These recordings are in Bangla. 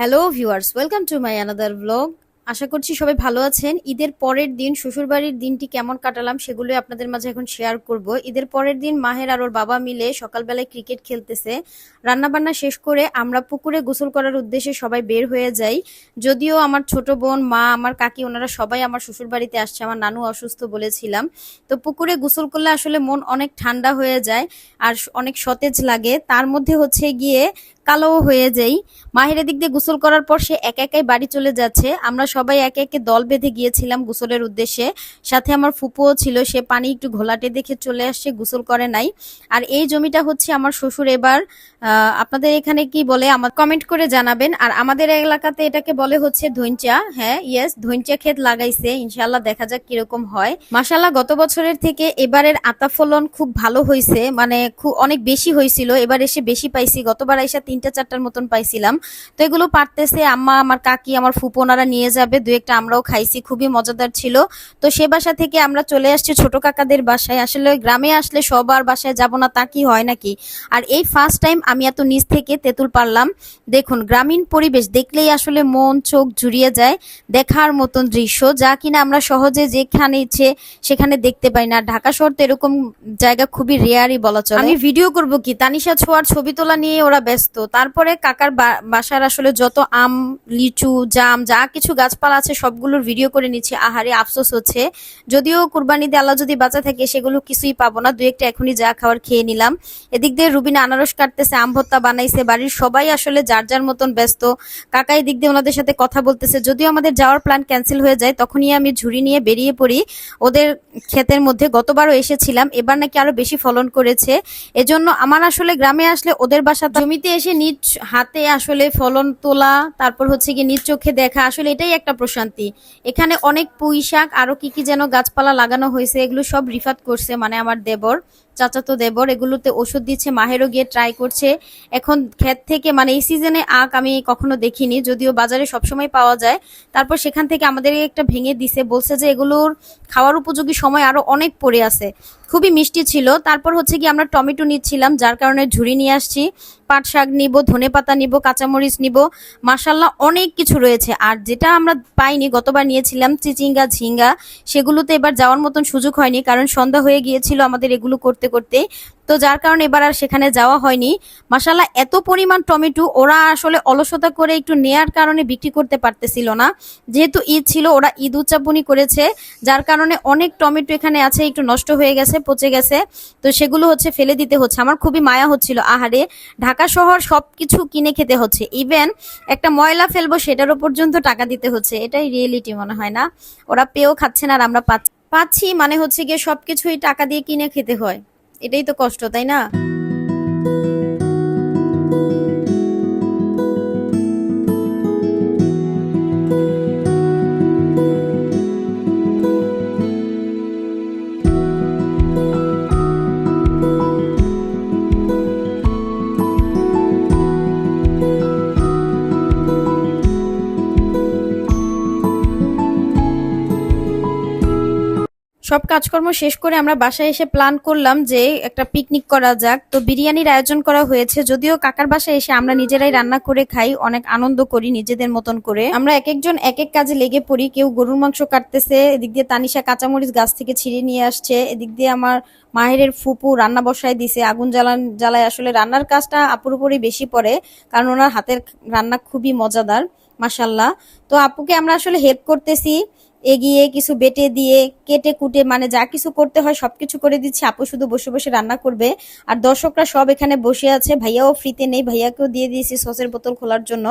Hello viewers welcome to my another blog আশা করছি সবাই ভালো আছেন। ঈদের পরের দিন, শ্বশুরবাড়ির দিনটি কেমন কাটালাম সেগুলোই আপনাদের মাঝে এখন শেয়ার করব। ঈদের পরের দিন মাহের আর ওর বাবা মিলে সকালবেলায় ক্রিকেট খেলতেছে। রান্নাবান্না শেষ করে আমরা পুকুরে গোসল করার উদ্দেশ্যে সবাই বের হয়ে যাই। যদিও আমার ছোট বোন, মা, আমার কাকি, ওনারা সবাই আমার শ্বশুরবাড়িতে আসছে। আমার নানু অসুস্থ বলেছিলাম। তো পুকুরে গোসল করলে আসলে মন অনেক ঠান্ডা হয়ে যায় আর অনেক সতেজ লাগে। তার মধ্যে হচ্ছে গিয়ে কালো হয়ে যাই। মাহিরের দিক দিয়ে গোসল করার পর সে একা একাই বাড়ি চলে যাচ্ছে। আমরা সবাই একে একে দল বেঁধে গিয়েছিলাম গোসলের উদ্দেশ্যে। সাথে আমার ফুপুও ছিল, সে পানি একটু ঘোলাটে দেখে চলে আসছে, গোসল করে নাই। আর এই জমিটা হচ্ছে আমার শ্বশুর এবার আপনাদের এখানে কি বলে আমার কমেন্ট করে জানাবেন। আর আমাদের এলাকাতে এটাকে বলে হচ্ছে ধৈঞ্চা হ্যাঁ ইয়েস ধৈঞ্চা ক্ষেত লাগাইছে। ইনশাল্লাহ দেখা যাক কীরকম হয়। মাসাল্লাহ গত বছরের থেকে এবারের আতা ফলন খুব ভালো হয়েছে মানে খুব অনেক বেশি হয়েছিল এবার এসে বেশি পাইছি। গতবার এসে তিনটা, চারটার মতন পাইছিলাম। তো এগুলো পারতেছে আম্মা, আমার কাকি, আমার ফুপোনারা নিয়ে যাবে। দু একটা আমরাও খাইছি, খুবই মজাদার ছিল। তো সে বাসা থেকে আমরা চলে আসছি ছোট কাকাদের বাসায়। আসলে গ্রামে আসলে সবার বাসায় যাব না, তা কি হয় নাকি? আর এই ফার্স্ট টাইম আমি এত নিচ থেকে তেঁতুল পারলাম। দেখুন, গ্রামীণ পরিবেশ দেখলেই আসলে মন, চোখ জুড়িয়ে যায় দেখার মতন দৃশ্য, যা কিনা আমরা সহজে যেখানে ইচ্ছে সেখানে দেখতে পাই না। ঢাকা শহর তো এরকম জায়গা খুবই রেয়ারই বলা চলে। আমি ভিডিও করব কি? তানিশা ছোঁয়ার ছবি তোলা নিয়ে ওরা ব্যস্ত। তারপরে কাকার বাসার আসলে যত আম, লিচু, জাম, যা কিছু গাছপালা আছে সবগুলোর ভিডিও করে নিচ্ছি। আহারে, আফসোস হচ্ছে। যদিও কুরবানিতে আল্লাহ যদি বাঁচা থাকে, সেগুলো কিছুই পাবো না। দু একটা এখনই যা খাওয়ার খেয়ে নিলাম। এদিক দিয়ে রুবিনা আনারস কাটতেছে, আম ভত্তা বানাইছে, বাড়ির সবাই আসলে যার যার মতন ব্যস্ত। কাকা এদিক দিয়ে ওনাদের সাথে কথা বলতেছে। যদিও আমাদের যাওয়ার প্ল্যান ক্যান্সেল হয়ে যায়, তখনই আমি ঝুড়ি নিয়ে বেরিয়ে পড়ি। ওদের ক্ষেতের মধ্যে গতবারও এসেছিলাম, এবার নাকি আরও বেশি ফলন করেছে। এজন্য আমার আসলে গ্রামে আসলে ওদের বাসা জমিতে এসে নিজ হাতে আসলে ফলন তোলা, তারপর হচ্ছে কি নিজ চোখে দেখা, আসলে এটাই একটা প্রশান্তি। এখানে অনেক পুঁই শাক, আরও কি কি যেন গাছপালা লাগানো হয়েছে, এগুলো সব রিফাত করছে মানে আমার দেবর, চাচাতো দেবর, এগুলোতে ওষুধ দিচ্ছে, মাহেরও গিয়ে ট্রাই করছে। এখন ক্ষেত থেকে মানে এই সিজনে আখ আমি কখনো দেখিনি, যদিও বাজারে সবসময় পাওয়া যায়। তারপর সেখান থেকে আমাদের একটা ভেঙে দিছে, বলছে যে এগুলোর খাওয়ার উপযোগী সময় আরও অনেক পড়ে আছে। খুবই মিষ্টি ছিল। তারপর হচ্ছে কি আমরা টমেটো নিচ্ছিলাম, যার কারণে ঝুড়ি নিয়ে আসছি। পাট শাক নিব, ধনে পাতা নিব, কাঁচামরিচ নিব মাসাল্লাহ অনেক কিছু রয়েছে। আর যেটা আমরা পাইনি, গতবার নিয়েছিলাম চিচিঙ্গা, ঝিঙ্গা, সেগুলোতে এবার যাওয়ার মতন সুযোগ হয়নি, কারণ সন্ধ্যা হয়ে গিয়েছিল আমাদের এগুলো করতে করতে। তো যার কারণে এবার আর সেখানে যাওয়া হয়নি। মাসাল্লাহ এত পরিমাণ টমেটো, ওরা আসলে অলসতা করে একটু নেয়ার কারণে বিক্রি করতে পারতেছিল না। যেহেতু ঈদ ছিল, ওরা ঈদ উদযাপনই করেছে, যার কারণে অনেক টমেটো এখানে আছে, একটু নষ্ট হয়ে গেছে। পচে গেছে। তো সেগুলো হচ্ছে ফেলে দিতে হচ্ছে। আমার খুবই মায়া হচ্ছিল। আহারে, ঢাকা শহর সবকিছু কিনে খেতে হচ্ছে। ইভেন একটা ময়লা ফেলব সেটারও পর্যন্ত টাকা দিতে হচ্ছে। এটাই রিয়েলিটি মনে হয় না? ওরা পেয়েও খাচ্ছে না আর আমরা পাচ্ছি। পাচ্ছি মানে হচ্ছে গিয়ে সবকিছুই টাকা দিয়ে কিনে খেতে হয়। এটাই তো কষ্ট, তাই না? সব কাজকর্ম শেষ করে আমরা বাসায় এসে প্ল্যান করলাম যে একটা পিকনিক করা যাক। তো বিরিয়ানির আয়োজন করা হয়েছে, যদিও কাকার বাসায় এসে আমরা নিজেরাই রান্না করে খাই, অনেক আনন্দ করি নিজেদের মতন করে। আমরা এক একজন এক এক কাজে লেগে পড়ি, কেউ গরুর মাংস কাটতেছে, এদিক দিয়ে তানিশা কাঁচামরিচ গাছ থেকে ছিঁড়ে নিয়ে আসছে, এদিক দিয়ে আমার মাহেরের ফুপু রান্না বসায় দিছে। আগুন জ্বালান, জ্বালায় আসলে রান্নার কাজটা আপুর বেশি পড়ে, কারণ ওনার হাতের রান্না খুবই মজাদার মাসাল্লাহ তো আপুকে আমরা আসলে হেল্প করতেছি। এগিয়ে কিছু বেটে দিয়ে, কেটে কুটে মানে যা কিছু করতে হয় সবকিছু করে দিচ্ছি। আপু শুধু বসে বসে রান্না করবে। আর দর্শকরা সব এখানে বসে আছে। ভাইয়াও ফ্রিতে নেই। ভাইয়াকেও দিয়ে দিয়েছি সসের বোতল খোলার জন্য।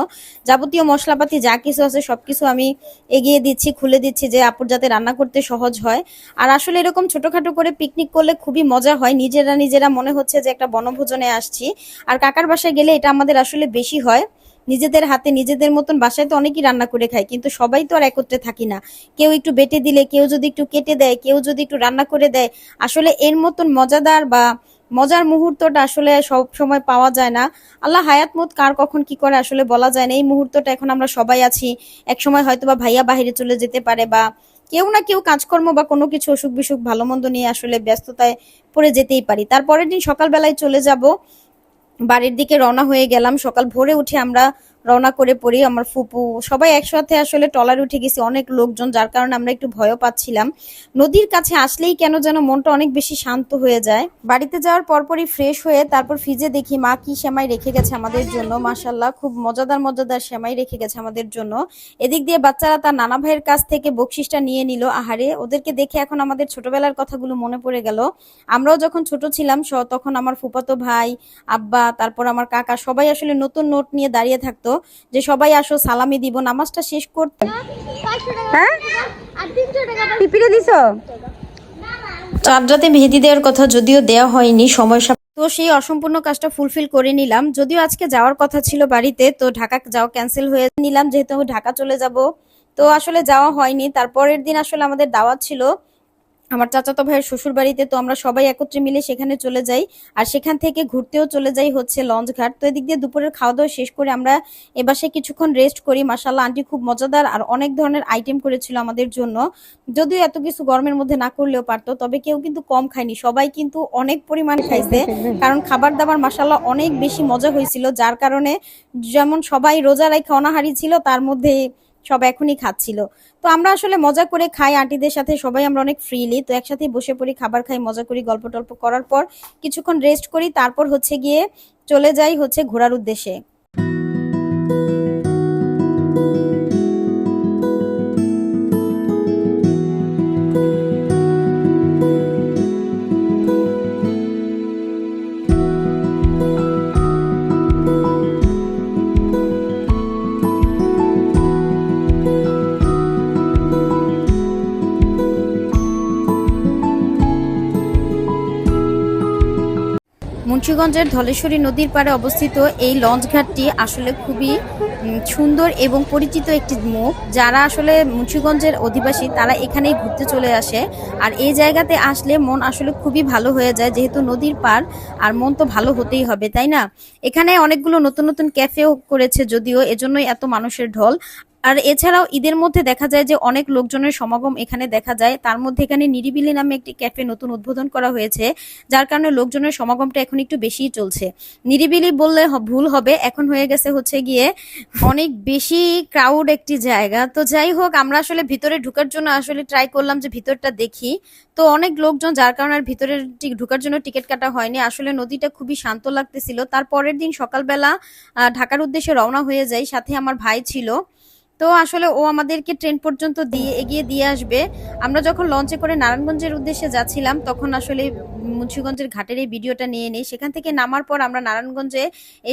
যাবতীয় মশলাপাতি যা কিছু আছে সবকিছু আমি এগিয়ে দিচ্ছি, খুলে দিচ্ছি যে আপুর যাতে রান্না করতে সহজ হয়। আর আসলে এরকম ছোটখাটো করে পিকনিক করলে খুবই মজা হয়। নিজেরা নিজেরা মনে হচ্ছে যে একটা বনভোজনে আসছি। আর কাকার বাসায় গেলে এটা আমাদের আসলে বেশি হয়। নিজেদের হাতে নিজেদের মতন বাসায় তো অনেকেই রান্না করে খায়, কিন্তু সবাই তো আর একত্রে থাকি না। কেউ একটু বেটে দিলে, কেউ যদি একটু কেটে দেয়, কেউ যদি একটু রান্না করে দেয়, আসলে এর মতন মজাদার বা মজার মুহূর্তটা আসলে সব সময় পাওয়া যায় না। আল্লাহ হায়াত মত কার কখন কি করে আসলে বলা যায় না। এই মুহূর্তটা এখন আমরা সবাই আছি। এক সময় হয়তো বা ভাইয়া বাহিরে চলে যেতে পারে বা কেউ না কেউ কাজকর্ম বা কোনো কিছু অসুখ বিসুখ ভালো মন্দ নিয়ে আসলে ব্যস্ততায় পড়ে যেতেই পারি। তারপরের দিন সকালবেলায় চলে যাব। বাড়ির দিকে রওনা হয়ে গেলাম। সকাল ভোরে উঠে আমরা রওনা করে পড়ি, আমার ফুপু। সবাই একসাথে আসলে টলার উঠে গেছি অনেক লোকজন, যার কারণে আমরা একটু ভয়ও পাচ্ছিলাম। নদীর কাছে আসলেই কেন যেন মনটা অনেক বেশি শান্ত হয়ে যায়। বাড়িতে যাওয়ার পরপরই ফ্রেশ হয়ে তারপর ফ্রিজে দেখি মা কি সেমাই রেখে গেছে আমাদের জন্য। মাসাল্লাহ খুব মজাদার মজাদার সেমাই রেখে গেছে আমাদের জন্য। এদিক দিয়ে বাচ্চারা তার নানা ভাইয়ের কাছ থেকে বকশিসটা নিয়ে নিল। আহারে, ওদেরকে দেখে এখন আমাদের ছোটবেলার কথাগুলো মনে পড়ে গেল। আমরাও যখন ছোট ছিলাম তখন আমার ফুপাতো ভাই, আব্বা, তারপর আমার কাকা সবাই আসলে নতুন নোট নিয়ে দাঁড়িয়ে থাকতো। যে সবাই আসো সালামি দিব নামাজটা শেষ করতে। হ্যাঁ? পিপিরে দিছো? রাতে মেহেদি দেওয়ার কথা যদিও দেওয়া হয়নি সময় তো সেই অসম্পূর্ণ কাজটা ফুলফিল করে নিলাম। যদিও আজকে যাওয়ার কথা ছিল বাড়িতে তো ঢাকা যাওয়া ক্যান্সেল হয়ে নিলাম যেহেতু আমি ঢাকা চলে যাব। তো আসলে যাওয়া হয়নি তারপরের দিন আসলে আমাদের দাওয়াত ছিল। আমার চাচাতো ভাইয়ের শ্বশুর বাড়িতে তো আমরা সবাই একত্রে মিলে সেখানে চলে যাই, আর সেখান থেকে ঘুরতেও চলে যাই হচ্ছে লঞ্চ ঘাট। তো এদিক দিয়ে দুপুরের খাওয়া দাওয়া শেষ করে আমরা এ বাসায় কিছুক্ষণ রেস্ট করি। মাসাল্লাহ আন্টি খুব মজাদার আর অনেক ধরনের আইটেম করেছিল আমাদের জন্য। যদিও এত কিছু গরমের মধ্যে না করলেও পারতো, তবে কেউ কিন্তু কম খায়নি। সবাই কিন্তু অনেক পরিমাণ খাইছে, কারণ খাবার দাবার মাসাল্লাহ অনেক বেশি মজা হয়েছিল, যার কারণে যেমন সবাই রোজা রাখা অনাহারি ছিল, তার মধ্যে সব এখনই খাচ্ছিল। তো আমরা আসলে মজা করে খাই, আন্টিদের সাথে সবাই আমরা অনেক ফ্রিলি তো একসাথে বসে পড়ি, খাবার খাই, মজা করি, গল্প টল্প করার পর কিছুক্ষণ রেস্ট করি, তারপর হচ্ছে গিয়ে চলে যাই হচ্ছে ঘোরার উদ্দেশ্যে। মুন্সিগঞ্জের ধলেশ্বরী নদীর পাড়ে অবস্থিত এই লঞ্চ ঘাটটি আসলে খুবই সুন্দর এবং পরিচিত একটি মুখ। যারা আসলে মুন্সিগঞ্জের অধিবাসী, তারা এখানেই ঘুরতে চলে আসে। আর এই জায়গাতে আসলে মন আসলে খুবই ভালো হয়ে যায়, যেহেতু নদীর পার আর মন তো ভালো হতেই হবে, তাই না? এখানে অনেকগুলো নতুন নতুন ক্যাফেও করেছে যদিও, এজন্যই এত মানুষের ঢল। আর এছাড়াও ঈদের মধ্যে দেখা যায় যে অনেক লোকজনের সমাগম এখানে দেখা যায়। তার মধ্যে এখানে নিরিবিলি নামে একটি ক্যাফে নতুন উদ্বোধন করা হয়েছে, যার কারণে লোকজনের সমাগমটা এখন একটু বেশিই চলছে। নিরিবিলি বললে ভুল হবে, এখন হয়ে গেছে হচ্ছে গিয়ে অনেক বেশি ক্রাউড একটি জায়গা। তো যাই হোক, আমরা আসলে ভিতরে ঢুকার জন্য আসলে ট্রাই করলাম যে ভিতরটা দেখি। তো অনেক লোকজন, যার কারণে আর ভিতরে ঢুকার জন্য টিকিট কাটা হয়নি, আসলে নদীটা খুবই শান্ত লাগতেছিল। তার পরের দিন সকালবেলা ঢাকার উদ্দেশ্যে রওনা হয়ে যাই, সাথে আমার ভাই ছিল। তো আসলে ও আমাদেরকে ট্রেন পর্যন্ত দিয়ে এগিয়ে দিয়ে আসবে। আমরা যখন লঞ্চে করে নারায়ণগঞ্জের উদ্দেশ্যে যাচ্ছিলাম তখন আসলে মুন্সীগঞ্জের ঘাটের এই ভিডিওটা নিয়ে নিই। সেখান থেকে নামার পর আমরা নারায়ণগঞ্জে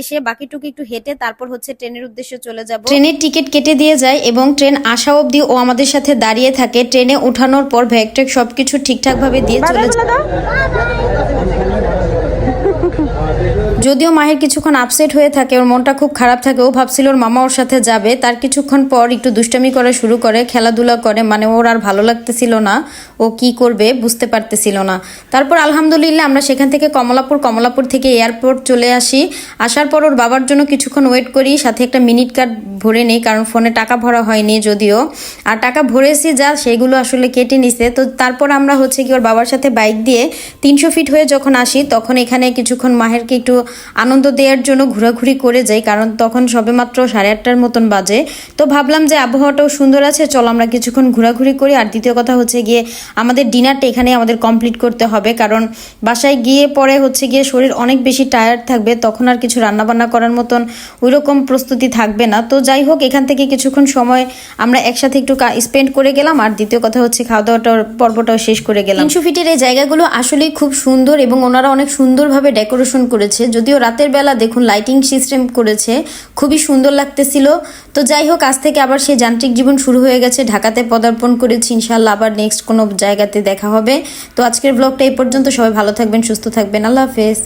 এসে বাকিটুকু একটু হেঁটে তারপর হচ্ছে ট্রেনের উদ্দেশ্যে চলে যাব। ট্রেনের টিকিট কেটে দিয়ে যায় এবং ট্রেন আসা অবধি ও আমাদের সাথে দাঁড়িয়ে থাকে। ট্রেনে ওঠানোর পর ভ্যাকটেক সবকিছু ঠিকঠাক ভাবে দিয়ে চলে যায়। যদিও মাহের কিছুক্ষণ আপসেট হয়ে থাকে, ওর মনটা খুব খারাপ থাকে, ও ভাবছিল ওর মামা ওর সাথে যাবে। তার কিছুক্ষণ পর একটু দুষ্টামি করা শুরু করে, খেলাধুলা করে মানে ওর আর ভালো লাগতেছিল না, ও কি করবে বুঝতে পারতেছিল না। তারপর আলহামদুলিল্লাহ আমরা সেখান থেকে কমলাপুর কমলাপুর থেকে এয়ারপোর্ট চলে আসি। আসার পর ওর বাবার জন্য কিছুক্ষণ ওয়েট করি, সাথে একটা মিনিট কার্ড ভরে নেই, কারণ ফোনে টাকা ভরা হয়নি যদিও। আর টাকা ভরেছি যা, সেগুলো আসলে কেটে নিছে। তো তারপর আমরা হচ্ছে কি, ওর বাবার সাথে বাইক দিয়ে তিনশো ফিট হয়ে যখন আসি, তখন এখানে কিছুক্ষণ মাহেরকে একটু আনন্দ দেওয়ার জন্য ঘোরাঘুরি করে যাই, কারণ তখন সবেমাত্র সাড়ে আটটার মতন বাজে। তো ভাবলাম যে আবহাওয়াটাও সুন্দর আছে, চলো আমরা কিছুক্ষণ ঘোরাঘুরি করি। আর দ্বিতীয় কথা হচ্ছে গিয়ে আমাদের ডিনারটা এখানে আমাদের কমপ্লিট করতে হবে, কারণ বাসায় গিয়ে পরে হচ্ছে গিয়ে শরীর অনেক বেশি টায়ার্ড থাকবে, তখন আর কিছু রান্নাবান্না করার মতন ওইরকম প্রস্তুতি থাকবে না। তো যাই হোক, এখান থেকে কিছুক্ষণ সময় আমরা একসাথে একটু স্পেন্ড করে গেলাম। আর দ্বিতীয় কথা হচ্ছে খাওয়া দাওয়াটার পর্বটাও শেষ করে গেলাম। তিনশো ফিটের এই জায়গাগুলো আসলেই খুব সুন্দর এবং ওনারা অনেক সুন্দরভাবে ডেকোরেশন করেছে। যদিও রাতের বেলা দেখুন লাইটিং সিস্টেম করেছে, খুবই সুন্দর লাগতেছিল। তো যাই হোক, আজ থেকে আবার সেই যান্ত্রিক জীবন শুরু হয়ে গেছে। ঢাকাতে পদার্পণ করেছি ইনশাল্লাহ আবার নেক্সট কোনো জায়গাতে দেখা হবে। তো আজকের ব্লগটা এই পর্যন্ত। সবাই ভালো থাকবেন, সুস্থ থাকবেন। আল্লাহ হাফেজ।